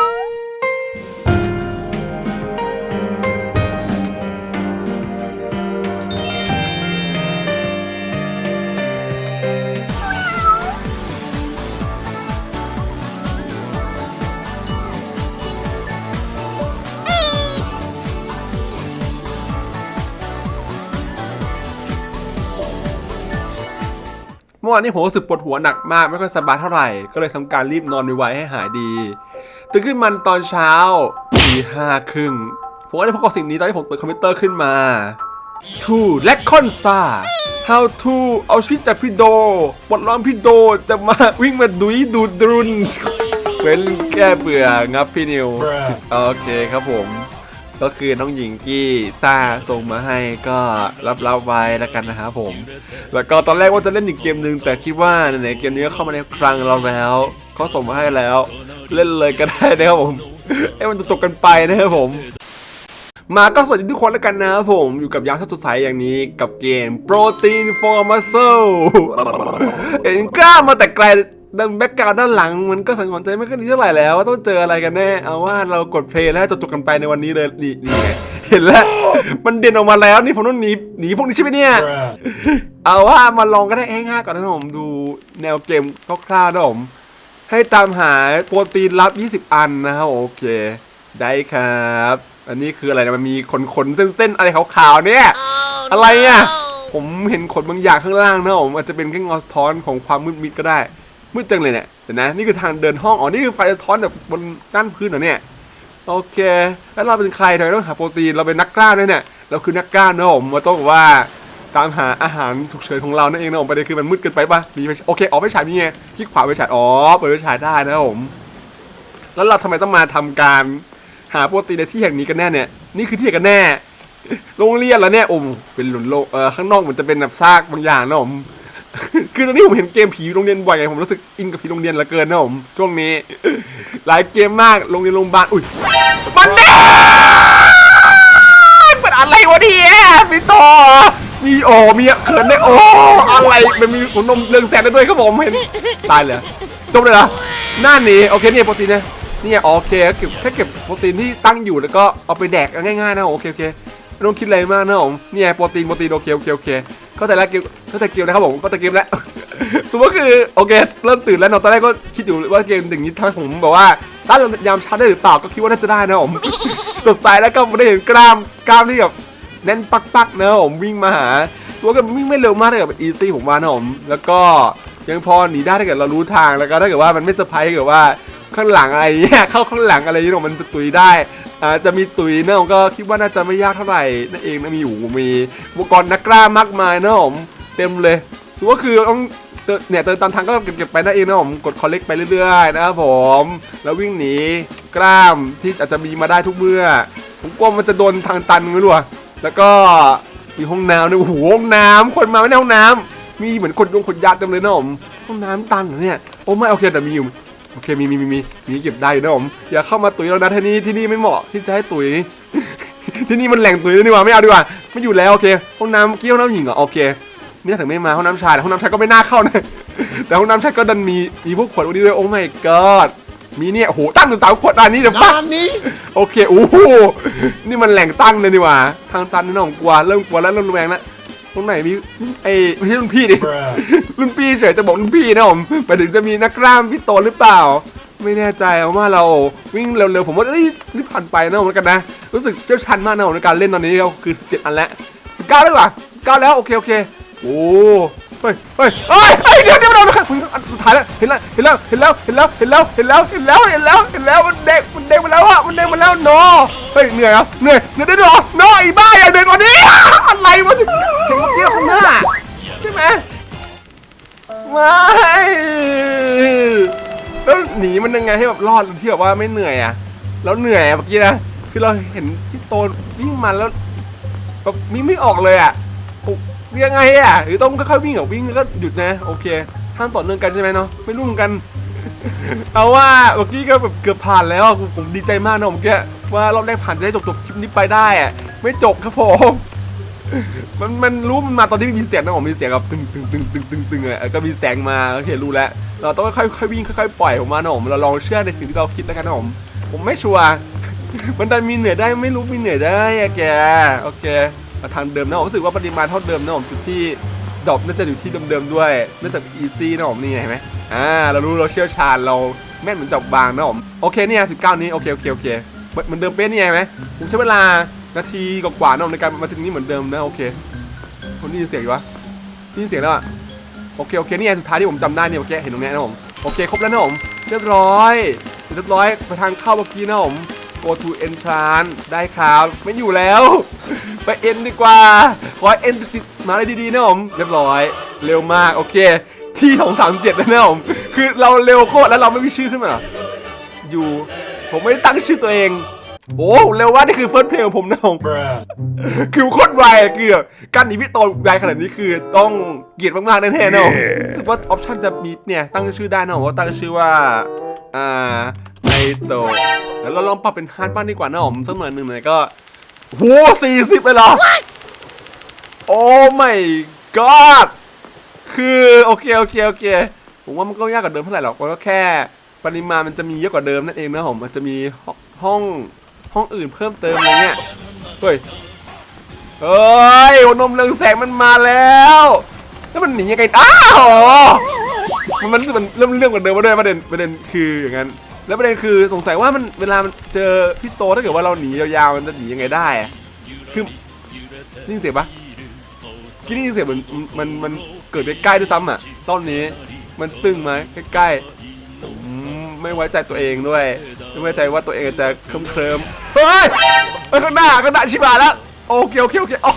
Bye. มื่อวานนี้ผมรู้สึกปวดหัวหนักมาก ไม่ค่อยสบายเท่าไหร่ ก็เลยทำการรีบนอนไวๆให้หายดี ตื่นขึ้นมันตอนเช้าตีห้าครึ่งผมก็ได้พบกับสิ่งนี้ตอนที่ผมเปิดคอมพิวเตอร์ขึ้นมา To และคอนซา How to เอาชีวิตจากพี่โดปลดล็อกพี่โดจะมาวิ่งมาดุยดูดรุนเว้นแก้เบื่องับพี่นิว โอเคครับผม ก็คือน้องหญิงกี้ซ่าส่งมาให้ก็รับรับไว้แล้วกันนะครับผม แล้วก็ตอนแรกว่าจะเล่นอีกเกมหนึ่งแต่คิดว่าไหนๆเกมนี้เข้ามาในครั้งเราแล้วเขาส่งมาให้แล้ว เล่นเลยก็ได้นะครับผมให้มันจะตกกันไปนะครับผมมาก็สวัสดีทุกคนแล้วกันนะครับผมอยู่กับยามที่สดใสอย่างนี้กับเกม Protein for Muscle เห็นกล้ามาแต่ไกล ดังแบ็กกราวด้านหลังมันก็สังหรณ์ใจไม่ค่อยดีเท่าไหร่แล้วว่าต้องเจออะไรกันแน่ เอาว่าเรากดเพลย์แล้วจะจบกันไปในวันนี้เลยนี่นี่ไงเห็นแล้ว มันเด่นออกมาแล้วนี่ผมต้องหนีหนีพวกนี้ใช่ไหมเนี่ย เอาว่ามาลองก็ได้ง่ายๆก่อนนะผมดูแนวเกมคร่าวๆนะผมให้ตามหาโปรตีนลับ 20 อันนะครับโอเค ได้ครับ อันนี้คืออะไรนะมันมีขนๆเส้นๆอะไรขาวๆเนี่ย อะไรอะ ผมเห็นขนบางอย่างข้างล่างนะผมอาจจะเป็นแค่งอสะท้อนของความมืดมิดก็ได้ มืดจังเลยเนี่ยเดี๋ยวนะนี่คือทางเดินห้องอ๋อนี่คือไฟสะท้อนแบบบนด้านพื้นเหรอเนี่ยโอเค แล้วเราเป็นใครทำไมต้องหาโปรตีนเราเป็นนักกล้าด้วยเนี่ยเราคือนักกล้านะผมมาต้องบอกว่าตามหาอาหารฉุกเฉินของเรานั่นเองนะผมประเด็นคือมันมืดเกินไปปะมีโอเคออกไปฉายมีไงคลิกขวาไปฉายอ๋อเปิดไปฉายได้นะผมแล้วเราทำไมต้องมาทำการหาโปรตีนในที่แห่งนี้กันแน่เนี่ยนี่คือที่ไหนกันแน่โรงเรียนแล้วเนี่ยอมเป็นหลุนโลกเออข้างนอกเหมือนจะเป็นแบบซากบางอย่างนะผม คือตอนนี้ผมเห็นเกมผีโรงเรียนบ่อยไงผมรู้สึกอินกับผีโรงเรียนเหลือเกินนะผมช่วงนี้ หลายเกมมากโรงเรียนโรงพยาบาลอุ้ยมันแดงเป็นอะไรวะเนี่ยพี่ต่อมีโอมีเขินได้โออะไรมันมีขนนมเรืองแสงได้ด้วยครับผมเห็นตายเลยจบเลยเหรอหน้าหนีโอเคเนี่ยโปรตีนเนี่ยนี่ไงโอเคเก็บแค่เก็บโปรตีนที่ตั้งอยู่แล้วก็เอาไปแดกง่ายๆนะโอเคโอเค ไม่ต้องคิดอะไรมากนะผมเนี่ยโปรตีนโปรตีนโอเคโอเคโอเคเข้าใจแล้วเกมเข้าใจเกมนะครับผมเข้าใจเกมแล้วสมมติคือโอเคเริ่มตื่นแล้วนอะตอนแรกก็คิดอยู่ว่าเกมอย่างนี้ทำให้ผมแบบว่าต้ายามช้าได้หรือเปล่าก็คิดว่าน่าจะได้นะผมกดสายแล้วก็ไม่ได้เห็นกล้ามกล้ามที่แบบแน่นปักๆนะผมวิ่งมาหาตัวก็วิ่งไม่เร็วมากเลยแบบอีซี่ผมว่านะผมแล้วก็ยังพอหนีได้ถ้าเกิดเรารู้ทางแล้วก็ถ้าเกิดว่ามันไม่เซอร์ไพรส์เกิดว่า ข้างหลังอะไรเงี้ยเข้าข้างหลังอะไรนี่มันจะตุยได้อาจจะมีตุยเนอะก็คิดว่าน่าจะไม่ยากเท่าไหร่นั่นเองนะมีอยู่มีอุปกรณ์นักกล้ามากมายนะผมเต็มเลยถือว่าคือต้องเนี่ยเดินตามทางก็เก็บไปนั่นเองนะผมกดคอลเลกไปเรื่อยๆนะครับผม แล้ววิ่งหนีกล้ามที่อาจจะมีมาได้ทุกเมื่อผมกลัวมันจะโดนทางตันไม่รู้อะแล้วก็มีห้องน้ำด้วยโอ้โหห้องน้ำคนมาไม่ในห้องน้ำมีเหมือนคนยงคนยาเต็มเลยนะผมห้องน้ำตันเหรอเนี่ยโอ้ไม่โอเคแต่มีอยู่ โอเคมีมีมีมีมีเก็บได้อยู่นะผมอย่าเข้ามาตุ๋ยเรานะที่นี่ที่นี่ไม่เหมาะที่จะให้ตุ๋ย ที่นี่มันแหล่งตุ๋ยนี่หว่าไม่เอาดีกว่าไม่อยู่แล้วโอเคห้องน้ำเมื่อกี้ห้องน้ำหญิงเหรอโอเคนี่ถึงไม่มาห้องน้ำชายแต่ห้องน้ำชายก็ไม่น่าเข้านะแต่ห้องน้ำชายก็ดันมีมีพวกขวดวันนี้ด้วยโอ้ my god มีเนี่ยโอ้โหตั้งถึงสามขวดอันนี้เดี๋ยวฟักร้านนี้โอเคโอ้โหนี่มันแหล่งตั้งเลยนี่หว่า ทางตันนี่น้องกลัวเริ่มกลัวแล้วเริ่มระแวงแล้ว ตรงไหนมีไอ้ไม่ใช่รุ่นพี่ดิ รุ่นพี่เฉยจะบอกรุ่นพี่นะผมไปถึงจะมีนักกล้ามพี่โตหรือเปล่า ไม่แน่ใจว่าเราวิ่งเร็วๆผมว่าเอ้ยรีบผ่านไปนะผมแล้วกันนะ รู้สึกเชี่ยวชาญมากนะผมในการเล่นตอนนี้ก็คือ 17 อันแล้ว19แล้วเหรอ9แล้วโอเคโอเคโอ้ เฮ้ยเฮ้ยเฮ้ยเฮ้ยเดี๋ยวเดี๋ยวเดี๋ยวเดี๋ยวอันสุดท้ายแล้วเห็นแล้วเห็นแล้วเห็นแล้วเห็นแล้วเห็นแล้วเห็นแล้วเห็นแล้วเห็นแล้วเห็นแล้วมันเด็กมันเด็กมาแล้วอะมันเด็กมาแล้วโนเฮ้ยเหนื่อยเหรอเหนื่อยเหนื่อยได้หรอโนไอ้บ้าอย่าเดินกว่านี้อะไรวะเห็นเมื่อกี้ข้างหน้าใช่ไหมไม่แล้วหนีมันยังไงให้แบบรอดที่แบบว่าไม่เหนื่อยอะแล้วเหนื่อยเมื่อกี้นะคือเราเห็นพี่โตนวิ่งมาแล้วแบบวิ่งไม่ออกเลยอะ ยังไงอะหรือต้องค่อยๆวิ่งอะวิ่งแล้วก็หยุดนะ โอเคห้ามต่อเนื่องกันใช่ไหมเนาะไม่รู้เหมือนกัน เอาว่าเมื่อกี้ก็แบบเกือบผ่านแล้วอะผมผมดีใจมากนะเมื่อกี้ว่ารอบแรกผ่านจะได้จบจบๆคลิปนี้ไปได้อะไม่จบครับผมมันมันรู้มันมาตอนที่มีเสียงนะผมมีเสียงแบบตึงตึงตึงตึงตึงตึงเลยก็มีแสงมาโอเครู้แล้ว เราต้องค่อยค่อยๆวิ่งค่อยๆปล่อยผมมานะผมเราลองเชื่อในสิ่งที่เราคิดแล้วกันนะผมผมไม่ชัวร์มันดันมีเหนื่อยได้ไม่รู้มีเหนื่อยได้อะแกโอเคมา ทางเดิมนะผมรู้สึกว่าปริมาณเท่าเดิมนะผมจุดที่ดรอปน่าจะอยู่ที่เดิมๆด้วยน่าจะอีซี่นะผมนี่ไงเห็นไหมอ่าเรารู้เราเชี่ยวชาญเราแม่นเหมือนจับบางนะผมโอเคเนี่ย19นี้โอเคโอเคโอเคเหมือนเดิมเป๊ะนี่ไงเห็นไหมผมใช้เวลานาทีกว่าๆนะผมในการมาถึงนี้เหมือนเดิมนะโอเคคนได้เสียงอยู่วะได้ยินเสียงแล้วอะโอเคโอเคนี่ไงสุดท้ายที่ผมจำได้เนี่ยโอเคเห็นตรงนี้นะผมโอเคครบแล้วนะผมเรียบร้อยเสร็จเรียบร้อยไปทางเข้าเมื่อกี้นะผม go to entrance ได้ครับ ไม่อยู่แล้ว ไปเอ็นดีกว่า ขอเอ็นติดมาเลยดีๆนะผม เรียบร้อย เร็วมากโอเค ที่ของสามเจ็ดแล้วนะผม คือเราเร็วโคตรแล้วเราไม่มีชื่อขึ้นมาหรอ อยู่ ผมไม่ได้ตั้งชื่อตัวเอง โอ้เร็วว่านี่คือเฟิร์สเพลงของผมนะผมคือโคตรไวอะคือการหนีพี่โตไวขนาดนี้คือต้องเกลียดมากๆแน่ๆนะผมรู้สึกว่าออปชั่นจะมีเนี่ยตั้งชื่อได้นะผมว่าตั้งชื่อว่าอ่าไอโตแล้วเราลองปรับเป็นฮาร์ดบ้างดีกว่านะผมสักหน่อยหนึ่งหน่อยก็โหสี่สิบไปเหรอ โอ้ไม่ god คือโอเคโอเคโอเคผมว่ามันก็ยากกว่าเดิมเท่าไหร่หรอกมันก็แค่ ปริมาณมันจะมีเยอะกว่าเดิมนั่นเองนะผมมันจะมีห้อง ห้องอื่นเพิ่มเติมอะไรเงี้ยเฮ้ยเฮ้ยหัวนมเรืองแสงมันมาแล้วแล้วมันหนียังไงอ้าวมันมันมันเริ่มเรื่องกว่าเดิมมาด้วยประเด็นประเด็นคืออย่างนั้น แล้วประเด็นคือสงสัยว่ามันเวลามันเจอพี่โตถ้าเกิดว่าเราหนียาวๆมันจะหนียังไงได้คือนี่เสียงปะที่นี่เสียงมันมันมันเกิดใกล้ๆด้วยซ้ำอะต้นนี้มันตึงไหมใกล้ๆ ไม่ไว้ใจตัวเองด้วย ไม่ไว้ใจว่าตัวเองจะเคลิ้มเคลิมๆเฮ้ยเฮ้ยข้างหน้าข้างหน้าชิบหายแล้วโอเคโอเคโอเคอ๋อ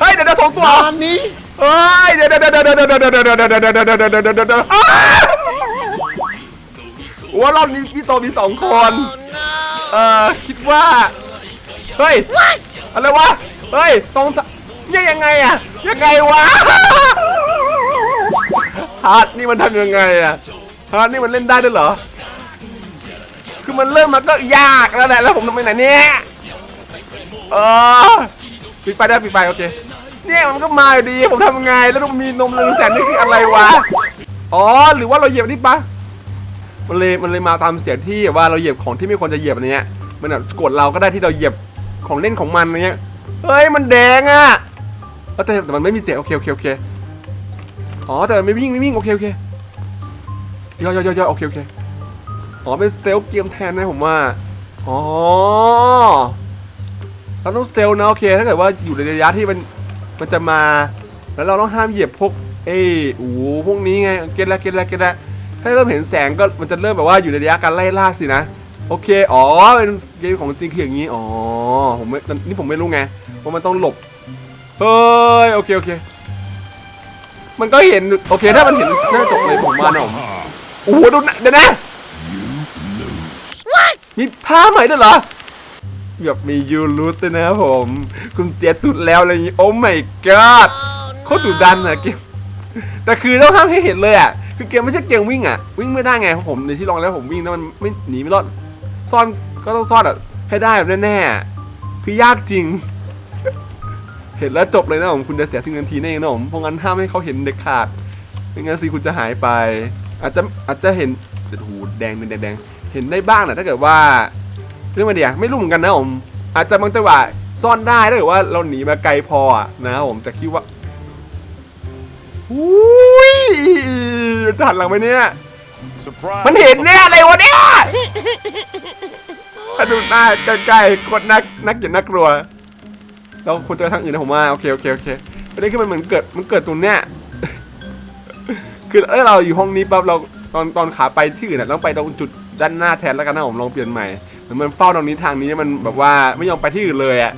เฮ้ยเดี๋ยวเดี๋ยวสองตัวตอนนี้เฮ้ยเดี๋ยวเดี๋ยวเดี๋ยวเดี๋ยวเดี๋ยวเดี๋ยวเดี๋ยวเดี๋ยวเดี๋ยวเดี๋ยวเดี๋ยวเดี๋ยวเดี๋ยวเดี๋ยวเดี๋ยวเดี๋ยวอ้าวว่ารอบนี้พี่โตมีสองคนเอ่อคิดว่าเฮ้ยอะไรวะเฮ้ยตรงเนี่ยยังไงอะยังไงวะฮาร์ดนี่มันทำยังไงอะฮาร์ดนี่มันเล่นได้ด้วยเหรอ คือมันเริ่มมาก็ยากแล้วแหละแล้วผมทำไปไหนเนี่ยเออปิดไฟได้ปิดไฟโอเคเนี่ยมันก็มาอยู่ดีผมทำยังไงแล้วต้องมีนมเรืองแสงนี่คืออะไรวะอ๋อหรือว่าเราเหยียบนี่ปะมันเลยมันเลยมาตามเสียงที่ว่าเราเหยียบของที่ไม่ควรจะเหยียบอะไรเงี้ยมันแบบกดเราก็ได้ที่เราเหยียบของเล่นของมันอะไรเงี้ยเฮ้ยมันแดงอะแต่แต่มันไม่มีเสียงโอเคโอเคโอเคอ๋อแต่ไม่วิ่งไม่วิ่งโอเคโอเคย่อย่อย่อย่อโอเคโอเค อ๋อเป็นสเตลเกมแทนนะผมว่า อ๋อเราต้องสเตลนะโอเค ถ้าเกิดว่าอยู่ในระยะที่มันมันจะมา แล้วเราต้องห้ามเหยียบพวกเอ้โอ้พวกนี้ไงเก็ตแล้วเก็ตแล้วเก็ตแล้วถ้าเริ่มเห็นแสงก็มันจะเริ่มแบบว่าอยู่ในระยะการไล่ล่าสินะโอเค อ๋อ เป็นเกมของจริงคืออย่างนี้ อ๋อ ผมไม่นี่ผมไม่รู้ไงว่ามันต้องหลบ เฮ้ย โอเค โอเค มันก็เห็น โอเค ถ้ามันเห็นน่าจบเลยผมว่านะผมโอ้โหดูนะเดี๋ยวนะ มีผ้าใหม่ด้วยเหรอแบบมียูรูทด้วยนะครับผม คุณเสียตุดแล้วอะไรอย่างนี้โอ้ my god เขาดุดันอะเกม แต่คือต้องห้ามให้เห็นเลยอะคือเกมไม่ใช่เกมวิ่งอะวิ่งไม่ได้ไงเพราะผมในที่ลองแล้วผมวิ่งแล้วมันไม่หนีไม่รอดซ่อนก็ต้องซ่อนอะให้ได้แบบแน่ๆคือยากจริง เห็นแล้วจบเลยนะผมคุณจะเสียสิ่งนทีแน่นะผมเพราะงั้นห้ามให้เขาเห็นเด็ดขาดไม่งั้นสิคุณจะหายไป อาจจะอาจจะเห็นโอ้โหแดงแดงแดง เห็นได้บ้างแหละถ้าเกิดว่าเรื่องมันเดียวไม่รู้เหมือนกันนะผมอาจจะบางจังหวะซ่อนได้ถ้าเกิดว่าเราหนีมาไกลพออะนะครับผมแต่คิดว่าอุ้ยทันหลังไหมเนี่ย Surprise มันเห็นแน่อะไรวะเนี่ยถ้าดูหน้าใกล้ๆคนนักนักอย่าน่ากลัว เราควรเจอทางอื่นนะผมว่าโอเคโอเคโอเคประเด็นคือมันเหมือนเกิดมันเกิดตรงเนี้ยคือเออเราอยู่ห้องนี้ปั๊บเราตอนตอนขาไปที่อื่นน่ะต้องไปตรงจุด ด้านหน้าแทนแล้วกันนะผมลองเปลี่ยนใหม่เหมือนมันเฝ้าตรงนี้ทางนี้มันแบบว่าไม่ยอมไปที่อื่นเลยอะ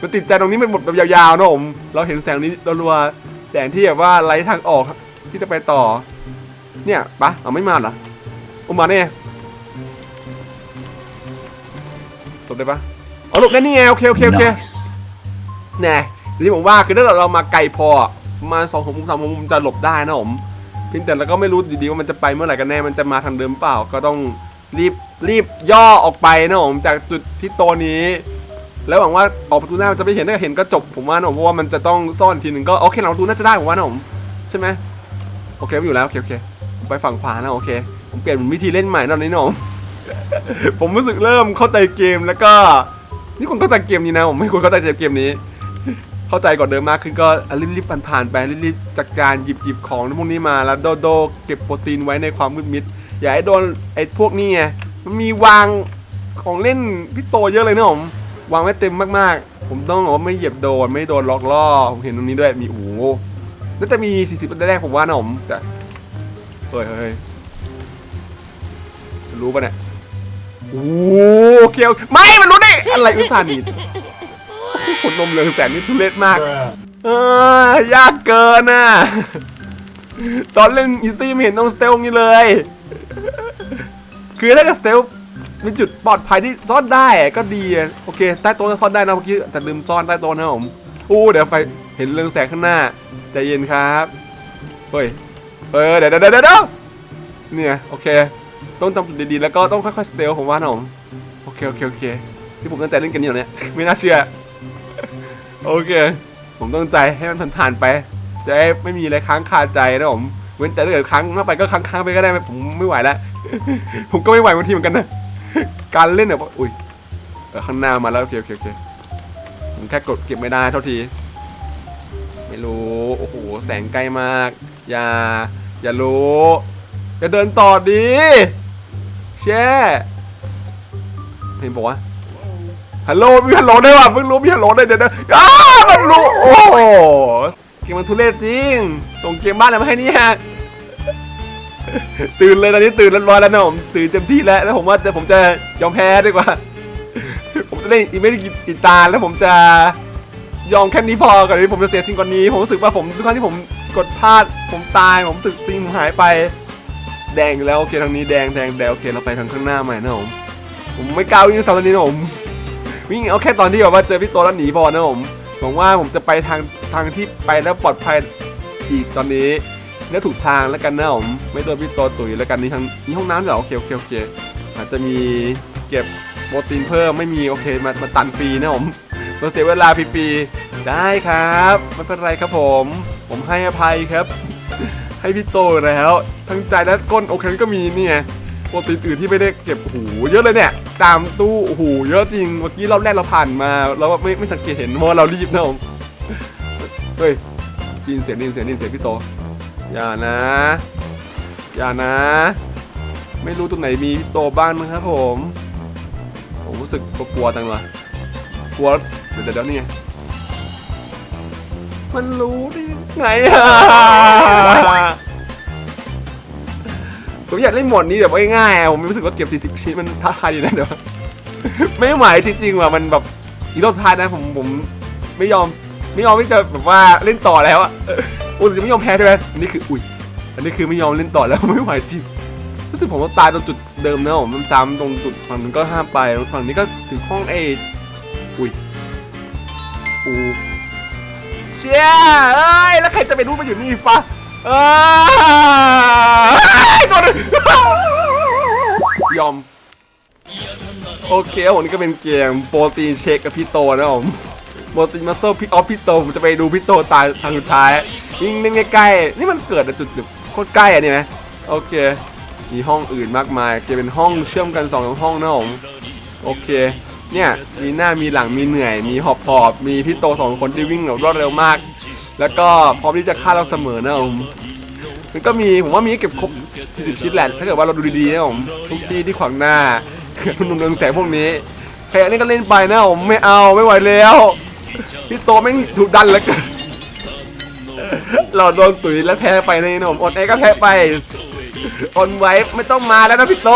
มันติดใจตรงนี้มันหมดแบบยาวๆนะผมเราเห็นแสงนี้รัวๆแสงที่แบบว่าไล่ทางออกที่จะไปต่อ เนี่ยปะเอาไม่มาเหรอเอามาเนี่ยหลบได้ปะเอาหลบได้นี่ไงโอเคโอเคโอเคแน่ที่ผมว่าคือถ้าเรามาไกลพอประมาณสองมุมสามมุมจะหลบได้นะผม เพียงแต่เราก็ไม่รู้ดีๆว่ามันจะไปเมื่อไหร่กันแน่มันจะมาทางเดิมเปล่าก็ต้องรีบรีบย่อออกไปนะผมจากจุดที่โตนี้ แล้วหวังว่าออกประตูหน้ามันจะไม่เห็นถ้าเห็นก็จบผมว่านะผมเพราะว่ามันจะต้องซ่อนทีหนึ่งก็โอเคหลังประตูน่าจะได้ผมว่านะผมใช่ไหมโอเคไม่อยู่แล้วโอเคโอเคไปฝั่งขวานะโอเค ผมเปลี่ยนวิธีเล่นใหม่ตอนนี้นะผมผมรู้สึกเริ่มเข้าใจเกมแล้วก็ นี่คนเข้าใจเกมนี้นะผมไม่ควรเข้าใจเกมนี้ เข้าใจก่อนเดิมมากขึ้นก็รีบๆผ่านๆไปรีบๆจัดการหยิบหยิบของพวกนี้มาแล้วโดโดเก็บโปรตีนไว้ในความมืดมิด อย่าให้โดนไอ้พวกนี้ไงมันมีวางของเล่นพี่โตเยอะเลยนะผมวางไว้เต็มมากๆ ผมต้องบอกว่าไม่เหยียบโดนไม่โดนล็อกล่อผมเห็นตรงนี้ด้วยมีโอ้โหน่าจะมี 40แรกๆผมว่านะผมแต่เฮ้ยเฮ้ยรู้ปะเนี่ยโอ้โหเคียวไม่มันรู้ด้อะไรอุตส่าห์หนี ขนนมเหลืองแสนนี่ทุเรศมาก เออยากเกินน่ะ ตอนเล่นอีซี่ไม่เห็นต้องสเตลงี้เลย คือถ้าเกิดสเตลเป็นจุดปลอดภัยที่ซ่อนได้อะก็ดีอะโอเค ใต้โต๊ะก็ซ่อนได้นะเมื่อกี้แต่ลืมซ่อนใต้โต๊ะนะผมอู้เดี๋ยวไฟเห็นเรืองแสงข้างหน้าใจเย็นครับเฮ้ยเออเดี๋ยวเดี๋ยวเดี๋ยวเดี๋ยวเนี่ยโอเค ต้องจำจุดดีๆแล้วก็ต้องค่อยๆสเตลผมว่านะผมโอเคโอเคโอเคที่ผมตั้งใจเล่นกันอยู่เนี่ยไม่น่าเชื่อ โอเค ผมต้องใจให้มันผ่านๆไป จะได้ไม่มีอะไรค้างคาใจนะผม เว้นแต่ถ้าเกิดค้างมากไปก็ค้างๆไปก็ได้ ผมไม่ไหวแล้ว ผมก็ไม่ไหวบางทีเหมือนกันนะ การเล่นแบบว่าอุ้ยข้างหน้ามาแล้วโอเคโอเคโอเคผมแค่กดเก็บไม่ได้เท่าที ไม่รู้ โอ้โห แสงใกล้มาก อย่า อย่ารู้อย่าเดินต่อดี แช่เห็นบอกว่า ฮัลโหลมีฮัลโหลได้ว่ะเพิ่งรู้มีฮัลโหลได้วยเดี๋ยวนะอ้ามันรู้โอ้โหเกมมันทุเรศจริงส่งเกมบ้านอะไรมาให้เนี่ยตื่นเลยตอนนี้ตื่นรียบร้อยแล้วนะผมตื่นเต็มที่แล้วแล้วผมว่าแต่ผมจะยอมแพ้ดีกว่า ผมจะเล่นอีไม่ได้กีตาร์แล้วผมจะยอมแค่นี้พอก่อนที่ผมจะเสียสิ่งก่อนนี้ ผมรู้สึกว่าผมทุกครั้งที่ผมกดพลาดผมตายผมรู้สึกสิ่งหายไป แดงแล้วโอเคทางนี้แดงแดงแดงโอเคเราไปทางข้างหน้าใหม่นะผมผมไม่กล้าวิ่งตามตอนนี้นะผม วิ่งเอาแค่ตอนที่แบบว่าเจอพี่โตแล้วหนีพอนะผมหวังว่าผมจะไปทางทางที่ไปแล้วปลอดภัยอีกตอนนี้และถูกทางแล้วกันนะผมไม่โดนพี่โตตุ๋ยแล้วกันนี่ทางนี่ห้องน้ำเหรอโอเคโอเคโอเคอาจจะมีเก็บโปรตีนเพิ่มไม่มีโอเคมามาตันฟรีนะผมเราเสียเวลาฟรีๆได้ครับไม่เป็นไรครับผม ผมให้อภัยครับ ให้พี่โตแล้วทั้งใจและก้นโอเคก็มีนี่ยโป รตีนอื่นที่ไม่ได้เก็บโอ้โหเยอะเลยเนี่ย ตามตู้โอ้โหเยอะจริง เมื่อกี้รอบแรกเราผ่านมา เราไม่ไม่สังเกตเห็นเพราะเรารีบนะผมเฮ้ยดินเสียงดินเสียงดินเสียงพี่โต อย่านะ อย่านะ ไม่รู้ตรงไหนมีพี่โตบ้างนะครับผม ผมรู้สึกกลัวจังเลยกลัวเดี๋ยวเดี๋ยวเนี่ไงมันรู้ได้ไงอะ ผมอยากเล่นหมดนี้แบบง่ายๆผมรู้สึกว่าเก็บ 40 ชิ้นมันท้าทายดีนะเดี๋ยวไม่ไหวจริงๆว่ะมันแบบอีกรอบท้ายนะผมผมไม่ยอมไม่ยอมที่จะแบบว่าเล่นต่อแล้วอะอุ้ยจะไม่ยอมแพ้ใช่ไหมอันนี้คืออุ้ยอันนี้คือไม่ยอมเล่นต่อแล้วไม่ไหวจริงรู้สึกผมว่าตายตรงจุดเดิมนะผมจำตรงจุดฝั่งนั้ก็ห้ามไปฝั่งนี้ก็ถึงห้องเออุ้ยอูเชี่ยเอ้ยแล้วใครจะไปรู้มาอยู่นี่ฟะเอ้ย โดนยอม โอเคผมนี่ก็เป็นเกมโปรตีนเช็คกับพี่โตนะผมโปรตีนมาสเตอร์พี่ออฟพี่โตผมจะไปดูพี่โตตายทางสุดท้ายยิ่งเล่นใกล้ๆนี่มันเกิดจุดโคตรใกล้อะนี่นะโอเค มีห้องอื่นมากมายจะเป็นห้องเชื่อมกันสองห้องนะผมโอเค เนี่ยมีหน้ามีหลังมีเหนื่อย มีหอบหอบมีพี่โตสองคนที่วิ่งแบบรวดเร็วมาก แล้วก็พร้อมที่จะฆ่าเราเสมอนะผมมันก็มีผมว่ามีเก็บครบ ที่สิบชิ้นแหละถ้าเกิดว่าเราดูดีๆนะผมทุกที่ที่ขวางหน้าหนุ่มเรืองแสงพวกนี้ใครอันนี้ก็เล่นไปนะผมไม่เอาไม่ไหวแล้วพี่โตแม่งถูกดันแล้วกันเราโดนตุ๋ยแล้วแพ้ไปในนะผมอดเอก็แพ้ไปอดไว้ไม่ต้องมาแล้วนะพี่โต